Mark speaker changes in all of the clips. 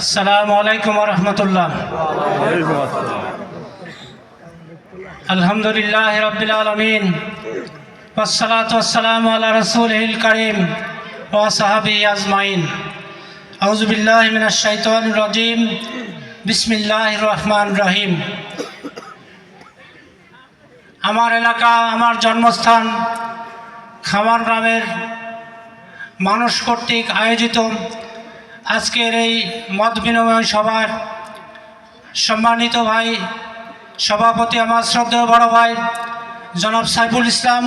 Speaker 1: আসসালামু আলাইকুম রহমতুল্লাহ আলহামদুলিল্লাহ রবিল আলমিন والصلاة والسلام على رسوله الكريم وصحبه أجمعين أعوذ بالله من الشيطان الرجيم بسم الله الرحمن الرحيم আমার এলাকা আমার জন্মস্থান খামার গ্রামের মানুষ কর্তৃক আয়োজিত আজকের এই মত বিনিময় সভার সম্মানিত ভাই, সভাপতি আমার শ্রদ্ধেয় বড় ভাই, জনাব সাইফুল ইসলাম,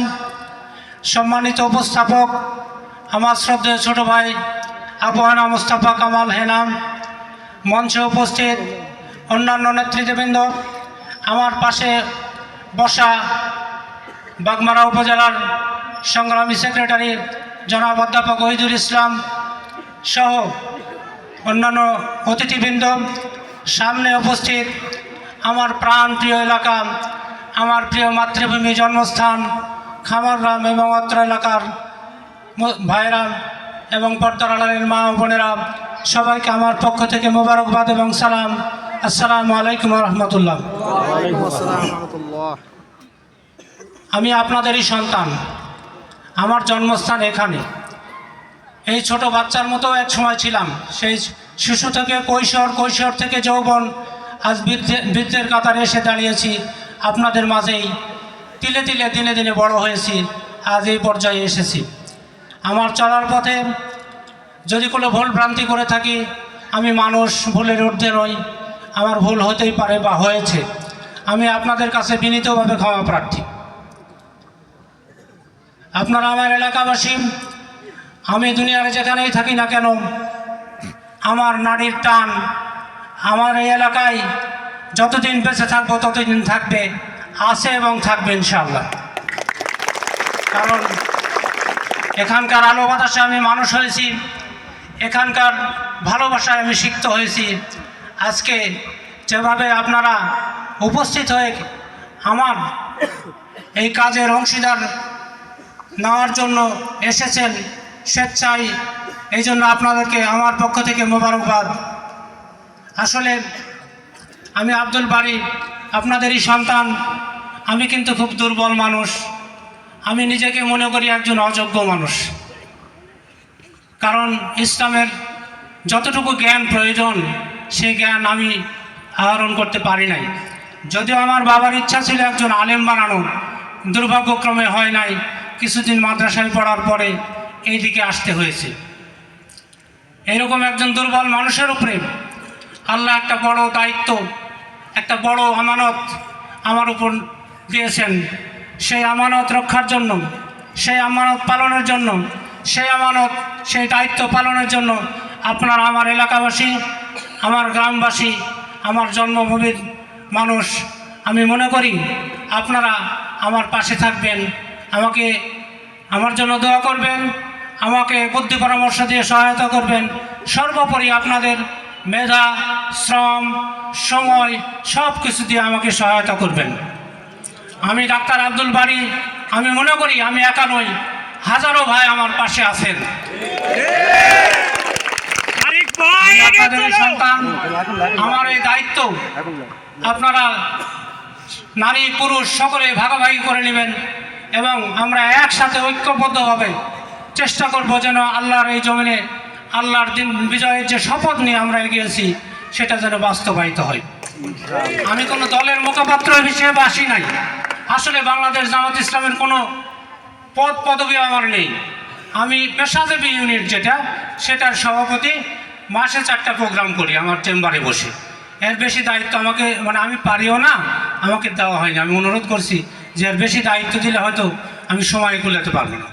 Speaker 1: সম্মানিত উপস্থাপক আমার শ্রদ্ধেয় ছোট ভাই আবহানা মুস্তাফা কামাল হেনাম, মঞ্চে উপস্থিত অন্যান্য নেতৃত্ববৃন্দ আমার পাশে বসা বাগমারা উপজেলার সংগ্রামী সেক্রেটারি জনাব অধ্যাপক ওহিদুল ইসলাম সহ অন্যান্য অতিথিবৃন্দ সামনে উপস্থিত আমার প্রাণ প্রিয় এলাকা আমার প্রিয় মাতৃভূমি জন্মস্থান খামারগ্রাম এবং অত্র এলাকার ম- ভাইরা এবং পর্দার মা ও বোনেরা সবাইকে আমার পক্ষ থেকে মোবারকবাদ এবং সালাম। আসসালামু আলাইকুম রহমতুল্লাহ। আমি আপনাদেরই সন্তান। আমার জন্মস্থান এখানে। এই ছোট বাচ্চার মতো এক সময় ছিলাম। সেই শিশু থেকে কৈশোর কৈশোর থেকে যৌবন, আজ বৃদ্ধে, বৃদ্ধের কাতারে এসে দাঁড়িয়েছি আপনাদের মাঝেই। তিলে তিলে, দিনে দিনে বড় হয়েছি, আজ এই পর্যায়ে এসেছি। আমার চলার পথে যদি কোনো ভুল ভ্রান্তি করে থাকি, আমি মানুষ, ভুলের ঊর্ধ্বে নই। আমার ভুল হতেই পারে বা হয়েছে। আমি আপনাদের কাছে বিনীতভাবে ক্ষমা প্রার্থী। আপনারা আমার এলাকাবাসী, আমি দুনিয়ার যেখানেই থাকি না কেন, আমার নারীর টান, আমার এই এলাকায় যতদিন বেঁচে থাকব ততদিন থাকবে, আছে এবং থাকবে ইনশাআল্লাহ। কারণ এখানকার আলো বাতাসে আমি মানুষ হয়েছি, এখানকার ভালোবাসায় আমি শিক্ত হয়েছি। আজকে যেভাবে আপনারা উপস্থিত হয়ে আমার এই কাজের অংশীদার নেওয়ার জন্য এসেছেন স্বেচ্ছায়। এই জন্য আপনাদেরকে আমার পক্ষ থেকে মোবারকবাদ। আসলে আমি আব্দুল বাড়ি আপনাদেরই সন্তান। আমি কিন্তু খুব দুর্বল মানুষ। আমি নিজেকে মনে করি একজন অযোগ্য মানুষ। কারণ ইসলামের যতটুকু জ্ঞান প্রয়োজন, সেই জ্ঞান আমি আহরণ করতে পারি নাই। যদিও আমার বাবার ইচ্ছা ছিল একজন আলেম বানানো, দুর্ভাগ্যক্রমে হয় নাই। কিছুদিন মাদ্রাসায় পড়ার পরে এই দিকে আসতে হয়েছে। এরকম একজন দুর্বল মানুষের উপরে আল্লাহ একটা বড় দায়িত্ব, একটা বড় আমানত আমার উপর দিয়েছেন। সেই আমানত রক্ষার জন্য, সেই আমানত পালনের জন্য, সেই আমানত, সেই দায়িত্ব পালনের জন্য আপনার আমার এলাকাবাসী, আমার গ্রামবাসী, আমার জন্মভূমির মানুষ, আমি মনে করি আপনারা আমার পাশে থাকবেন। আমাকে আমার জন্য দোয়া করবেন আমাকে বুদ্ধি পরামর্শ দিয়ে সহায়তা করবেন। সর্বোপরি আপনাদের মেধা শ্রম সময় সব কিছু দিয়ে আমাকে সহায়তা করবেন। আমি ডাক্তার আব্দুল বাড়ি আমি মনে করি আমি একা নই হাজারো ভাই আমার পাশে আছেন। সন্তান আমার এই দায়িত্ব আপনারা নারী পুরুষ সকলে ভাগাভাগি করে নেবেন। এবং আমরা একসাথে ঐক্যবদ্ধভাবে চেষ্টা করব যেন আল্লাহর এই জমিনে আল্লাহর দিন বিজয়ের যে শপথ নিয়ে আমরা এগিয়েছি, সেটা যেন বাস্তবায়িত হয়। আমি কোনো দলের মুখপাত্র হিসেবে আসি নাই। আসলে বাংলাদেশ জামাত ইসলামের কোনো পদ পদবি আমার নেই। আমি পেশাজীবী ইউনিট যেটা, সেটার সভাপতি মাসে চারটা প্রোগ্রাম করি, আমার চেম্বারে বসে। এর বেশি দায়িত্ব আমাকে মানে আমি পারিও না, আমাকে দেওয়া হয়নি। আমি অনুরোধ করছি যে বেশি দায়িত্ব দিলে হয়তো আমি সময় কুলাতে পারব না।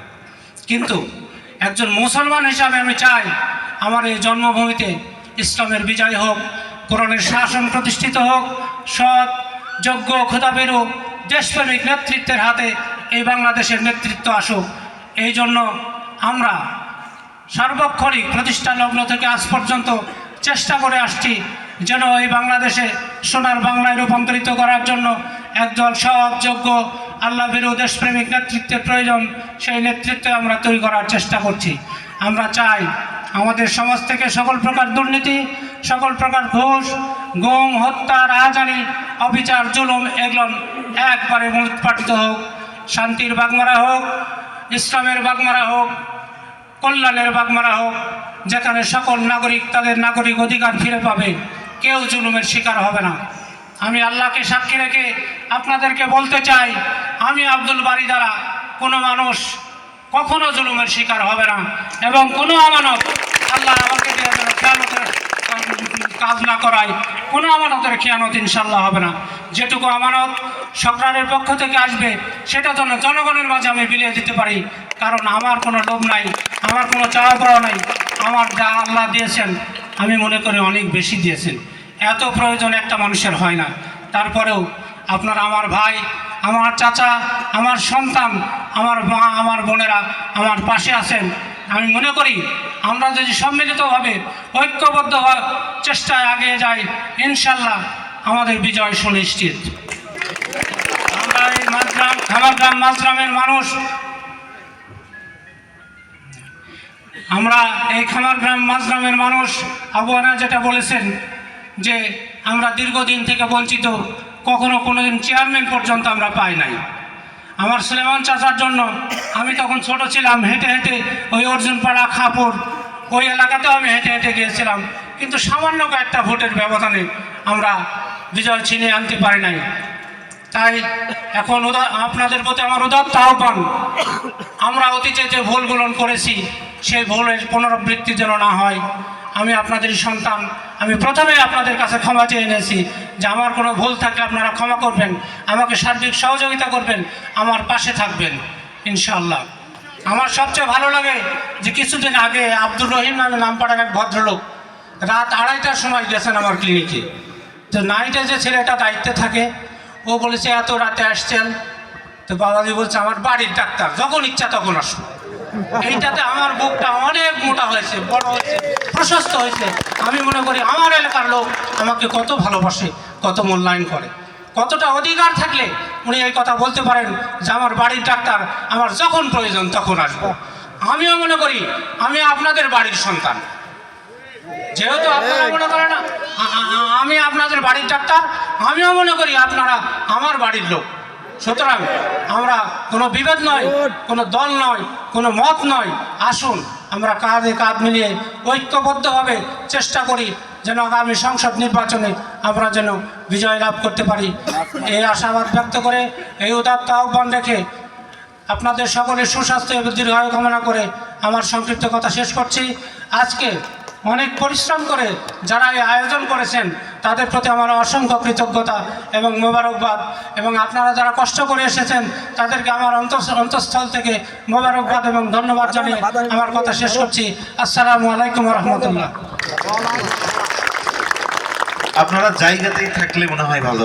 Speaker 1: কিন্তু একজন মুসলমান হিসাবে আমি চাই আমার এই জন্মভূমিতে ইসলামের বিজয় হোক, কোরআনের শাসন প্রতিষ্ঠিত হোক, সৎ, যোগ্য খোদাবেরু দেশপ্রেমিক নেতৃত্বের হাতে এই বাংলাদেশের নেতৃত্ব আসুক। এই জন্য আমরা সার্বক্ষণিক প্রতিষ্ঠা লগ্ন থেকে আজ পর্যন্ত চেষ্টা করে আসছি যেন এই বাংলাদেশে সোনার বাংলায় রূপান্তরিত করার জন্য একদল সৎ যোগ্য আল্লাহ বিরু দেশপ্রেমিক নেতৃত্বের প্রয়োজন, সেই নেতৃত্বে আমরা তৈরি করার চেষ্টা করছি। আমরা চাই আমাদের সমাজ থেকে সকল প্রকার দুর্নীতি, সকল প্রকার ঘুষ, গুম, হত্যা, রাহাজানি, অবিচার, জুলুম এগুলো একবারে মূলোৎপাটিত হোক, শান্তির বাগমারা হোক, ইসলামের বাগমারা হোক, কল্যাণের বাগমারা হোক, যেখানে সকল নাগরিক তাদের নাগরিক অধিকার ফিরে পাবে, কেউ জুলুমের শিকার হবে না। আমি আল্লাহকে সাক্ষী রেখে আপনাদেরকে বলতে চাই, আমি আব্দুল বাড়ি দ্বারা কোনো মানুষ কখনো জুলুমের শিকার হবে না এবং কোনো আমানত আল্লাহ আমাকে খেয়ালতের কাজ না করায়, কোনো আমানতের খেয়ানত ইনশাল্লাহ হবে না। যেটুকু আমানত সরকারের পক্ষ থেকে আসবে, সেটা যেন জনগণের মাঝে আমি বিলিয়ে দিতে পারি, কারণ আমার কোনো লোভ নাই, আমার কোনো চাওয়া পাওয়া নাই, আমার যা আল্লাহ দিয়েছেন, আমি মনে করি অনেক বেশি দিয়েছেন। এত প্রয়োজন একটা মানুষের হয় না। তারপরেও আপনার আমার ভাই, আমার চাচা, আমার সন্তান, আমার মা, আমার বোনেরা আমার পাশে আছেন। আমি মনে করি আমরা যদি সম্মিলিতভাবে ঐক্যবদ্ধ হওয়ার চেষ্টায় আগে যাই, ইনশাল্লাহ আমাদের বিজয় সুনিশ্চিত। আমরা এই মাঝগ্রাম খামারগ্রাম মাঝগ্রামের মানুষ। আমরা এই খামারগ্রাম মাঝগ্রামের মানুষ। আবহাওয়া যেটা বলেছেন যে আমরা দীর্ঘদিন থেকে বঞ্চিত। কখনো কোনোদিন চেয়ারম্যান পর্যন্ত আমরা পাই নাই। আমার সুলেমান চাচার জন্য আমি তখন ছোট ছিলাম, হেঁটে হেঁটে ওই অর্জুনপাড়া, খাপুর, ওই এলাকাতেও আমি হেঁটে হেঁটে গিয়েছিলাম। কিন্তু সামান্য কয়েকটা ভোটের ব্যবধানে আমরা বিজয় ছিনিয়ে আনতে পারি নাই। তাই এখন আপনাদের প্রতি আমার উদাত্ত আহ্বান, আমরা অতীতে যে ভুলগুলো করেছি, সেই ভুলের পুনরাবৃত্তি যেন না হয়। আমি আপনাদেরই সন্তান। আমি প্রথমে আপনাদের কাছে ক্ষমা চেয়ে এনেছি যে আমার কোনো ভুল থাকলে আপনারা ক্ষমা করবেন, আমাকে সার্বিক সহযোগিতা করবেন, আমার পাশে থাকবেন, ইনশাআল্লাহ। আমার সবচেয়ে ভালো লাগে যে কিছুদিন আগে আব্দুর রহিম নামে নাম পাড়ার এক ভদ্রলোক রাত আড়াইটার সময় গেছেন আমার ক্লিনিকে। তো নাইটে যে ছেলেটা দায়িত্বে থাকে, ও বলেছে, এত রাতে আসছেন? তো বাবাজি বলছে, আমার বাড়ির ডাক্তার, যখন ইচ্ছা তখন আসো এইটাতে আমার বুকটা অনেক মোটা হয়েছে, বড় হয়েছে। প্রশস্ত হয়েছে। আমি মনে করি আমার এলাকার লোক আমাকে কত ভালোবাসে কত মূল্যায়ন করে। কতটা অধিকার থাকলে উনি এই কথা বলতে পারেন যে আমার বাড়ির ডাক্তার আমার যখন প্রয়োজন তখন আসব। আমিও মনে করি আমি আপনাদের বাড়ির সন্তান। যেহেতু আপনারা মনে করেন আমি আপনাদের বাড়ির ডাক্তার আমিও মনে করি আপনারা আমার বাড়ির লোক। সুতরাং আমরা কোনো বিভেদ নয় কোনো দল নয় কোনো মত নয়। আসুন। আমরা কাঁধে কাঁধ মিলিয়ে ঐক্যবদ্ধভাবে চেষ্টা করি যেন আগামী সংসদ নির্বাচনে আমরা যেন বিজয় লাভ করতে পারি। এই আশাবাদ ব্যক্ত করে এই উদাত্ত আহ্বান রেখে আপনাদের সকলের সুস্বাস্থ্য এবং দীর্ঘায়ু কামনা করে আমার সংক্ষিপ্ত কথা শেষ করছি। আজকে অনেক পরিশ্রম করে যারা এই আয়োজন করেছেন তাদের প্রতি আমার অসংখ্য কৃতজ্ঞতা এবং মোবারকবাদ। এবং আপনারা যারা কষ্ট করে এসেছেন তাদেরকে আমার অন্তঃ অন্তঃস্থল থেকে মোবারকবাদ এবং ধন্যবাদ জানিয়ে আমার কথা শেষ করছি। আসসালামু আলাইকুম রহমতুল্লাহ।
Speaker 2: আপনারা জায়গাতেই থাকলে মনে হয় ভালো।